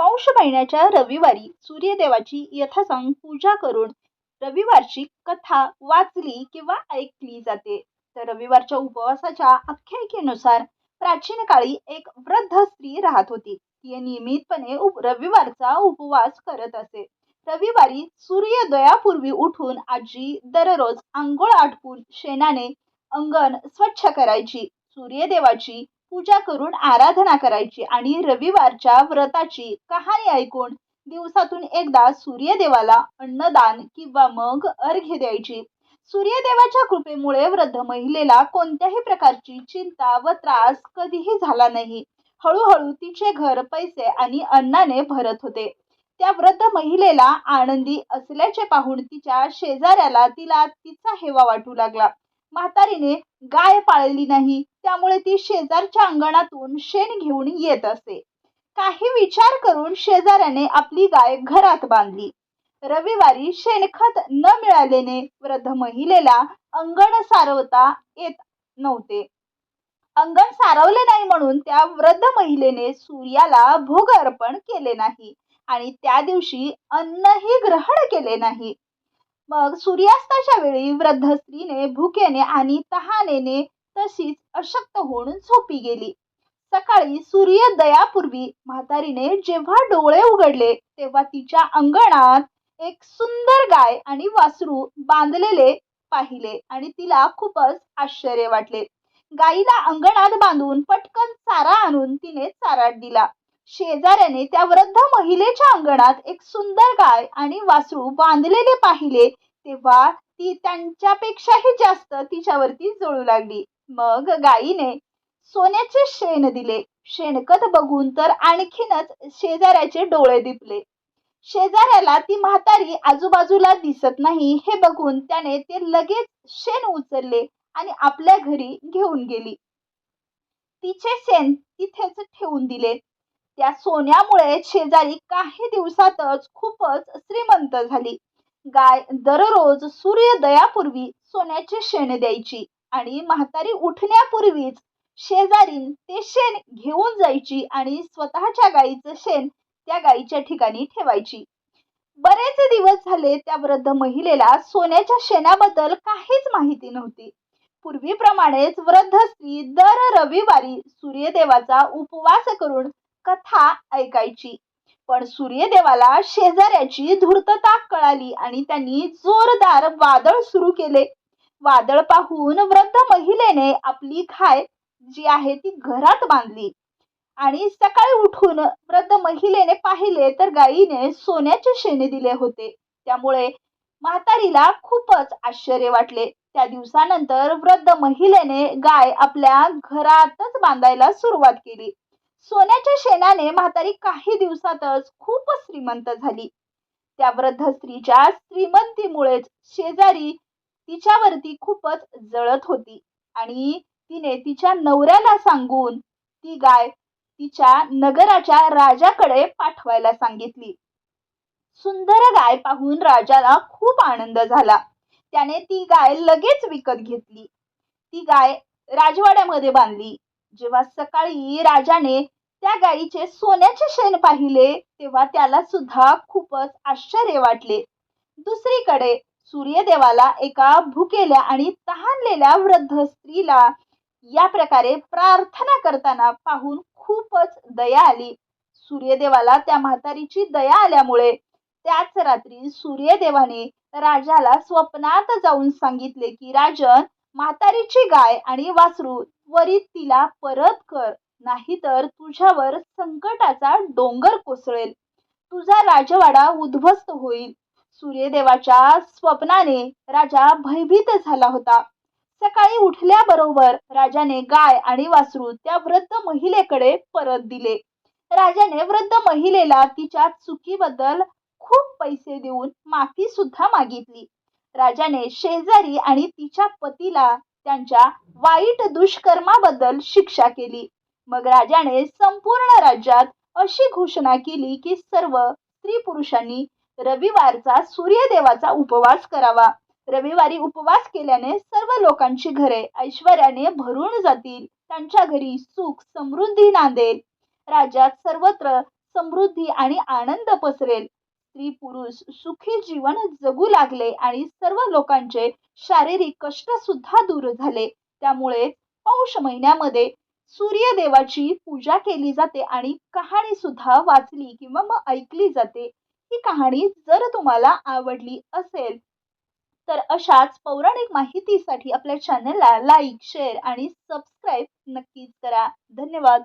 पौष महिन्याच्या रविवारी सूर्यदेवाची यथासांग पूजा करून रविवारची कथा वाचली किंवा ऐकली जाते. तर रविवारच्या उपवासाच्या आख्यायिकेनुसार प्राचीन काळी एक वृद्ध स्त्री राहत होती. ती नियमितपणे रविवारचा उपवास करत असे. रविवारी सूर्योदयापूर्वी उठून आजी दररोज आंघोळ आटपून शेणाने अंगण स्वच्छ करायची. सूर्यदेवाची पूजा करून आराधना करायची आणि रविवारच्या व्रताची कहाणी ऐकून दिवसातून एकदा सूर्यदेवाला अन्नदान किंवा मग अर्घ्य द्यायची. सूर्यदेवाच्या कृपेमुळे वृद्ध महिलेला कोणत्याही प्रकारची चिंता व त्रास कधीही झाला नाही. हळूहळू तिचे घर पैसे आणि अन्नाने भरत होते. त्या वृद्ध महिलेला आनंदी असल्याचे पाहून तिच्या शेजाऱ्याला तिला तिचा हेवा वाटू लागला. म्हातारीने गाय पाळली नाही. त्यामुळे ती शेजारच्या अंगणातून शेण घेऊन येत असे. काही विचार करून शेजाऱ्याने आपली गाय घरात बांधली. रविवारी शेणखत न मिळाल्याने वृद्ध महिलेला अंगण सारवता येत नव्हते. अंगण सारवले नाही म्हणून त्या वृद्ध महिलेने सूर्याला भोग अर्पण केले नाही आणि त्या दिवशी अन्नही ग्रहण केले नाही. मग सूर्यास्ताच्या वेळी वृद्ध स्त्रीने भुकेने आणि तहानेने तशीच अशक्त होऊन झोपी गेली. सकाळी सूर्योदयापूर्वी म्हातारीने जेव्हा डोळे उघडले तेव्हा तिच्या अंगणात एक सुंदर गाय आणि वासरू बांधलेले पाहिले आणि तिला खूपच आश्चर्य वाटले. गाईला अंगणात बांधून पटकन चारा आणून तिने चारा दिला. शेजाऱ्याने त्या वृद्ध महिलेच्या अंगणात एक सुंदर गाय आणि वासरू बांधलेले पाहिले तेव्हा ती त्यांच्यापेक्षाही जास्त तिच्यावरती जळू लागली. मग गायीने सोन्याचे शेण दिले. शेणकत बघून तर आणखीनच शेजाऱ्याचे डोळे दिपले. शेजाऱ्याला ती म्हातारी आजूबाजूला दिसत नाही हे बघून त्याने ते लगेच शेण उचलले आणि आपल्या घरी घेऊन गेली. तिचे शेण तिथेच ठेवून दिले. त्या सोन्यामुळे शेजारी काही दिवसातच खूपच श्रीमंत झाली. गाय दररोज सूर्योदयापूर्वी सोन्याचे शेण द्यायची आणि म्हातारी उठण्यापूर्वीच शेजारीन ते शेण घेऊन जायची आणि स्वतःच्या गायीचं शेण त्या गायीच्या ठिकाणी ठेवायची. बरेच दिवस झाले त्या वृद्ध महिलेला सोन्याच्या शेणाबद्दल काहीच माहिती नव्हती. पूर्वीप्रमाणेच वृद्ध स्त्री दर रविवारी सूर्यदेवाचा उपवास करून कथा ऐकायची. पण सूर्यदेवाला शेजाऱ्याची धूर्तता कळाली आणि त्यांनी जोरदार वादळ सुरू केले. वादळ पाहून वृद्ध महिलेने आपली खाय जी आहे ती घरात बांधली. आणि सकाळी उठून वृद्ध महिलेने पाहिले तर गायीने सोन्याचे शेणे दिले होते. त्यामुळे म्हातारीला खूपच आश्चर्य वाटले. त्या दिवसानंतर वृद्ध महिलेने गाय आपल्या घरातच बांधायला सुरुवात केली. सोन्याच्या शेणाने म्हातारी काही दिवसातच खूप श्रीमंत झाली. त्या वृद्ध स्त्रीच्या श्रीमंतीमुळेच शेजारी तिच्यावरती खूपच जळत होती आणि तिने तिच्या नवऱ्याला सांगून ती गाय तिच्या नगराच्या राजाकडे पाठवायला सांगितली. सुंदर गाय पाहून राजाला खूप आनंद झाला. त्याने ती गाय लगेच विकत घेतली. ती गाय राजवाड्यामध्ये बांधली. जेव्हा सकाळी राजाने त्या गायीचे सोन्याचे शेण पाहिले तेव्हा त्याला सुद्धा खूपच आश्चर्य वाटले. दुसरीकडे सूर्यदेवाला एका भुकेल्या आणि तहानलेल्या वृद्ध स्त्रीला या प्रकारे प्रार्थना करताना पाहून खूपच दया आली. सूर्यदेवाला त्या म्हातारीची दया आल्यामुळे त्याच रात्री सूर्यदेवाने राजाला स्वप्नात जाऊन सांगितले की राजन म्हातारीची गाय आणि वासरू त्वरित तिला परत कर नाहीतर तुझ्यावर संकटाचा डोंगर कोसळेल. तुझा राजवाडा उद्ध्वस्त होईल. सूर्यदेवाच्या स्वप्नाने राजा भयभीत झाला होता. सकाळी उठल्याबरोबर राजाने गाय आणि वासरू त्या वृद्ध महिलेकडे परत दिले. राजाने वृद्ध महिलेला तिच्या चुकीबद्दल खूप पैसे देऊन माफी सुद्धा मागितली. राजाने शेजारी आणि तिच्या पतीला त्यांच्या वाईट दुष्कर्माबद्दल शिक्षा केली. मग राजाने संपूर्ण राज्यात अशी घोषणा केली की सर्व स्त्री पुरुषांनी रविवारचा सूर्यदेवाचा उपवास करावा. रविवारी उपवास केल्याने सर्व लोकांची घरे ऐश्वर्याने भरून जातील त्यांच्या घरी सुख समृद्धी नांदेल. राज्यात सर्वत्र समृद्धी आणि आनंद पसरेल. स्त्री पुरुष सुखी जीवन जगू लागले आणि सर्व लोकांचे शारीरिक कष्ट सुद्धा दूर झाले. त्यामुळे पौष महिन्यामध्ये सूर्यदेवाची पूजा केली जाते आणि कहाणी सुद्धा वाचली किंवा मग ऐकली जाते. ही कहाणी जर तुम्हाला आवडली असेल तर अशाच पौराणिक माहितीसाठी आपल्या चॅनलला लाईक शेअर आणि सबस्क्राईब नक्कीच करा. धन्यवाद.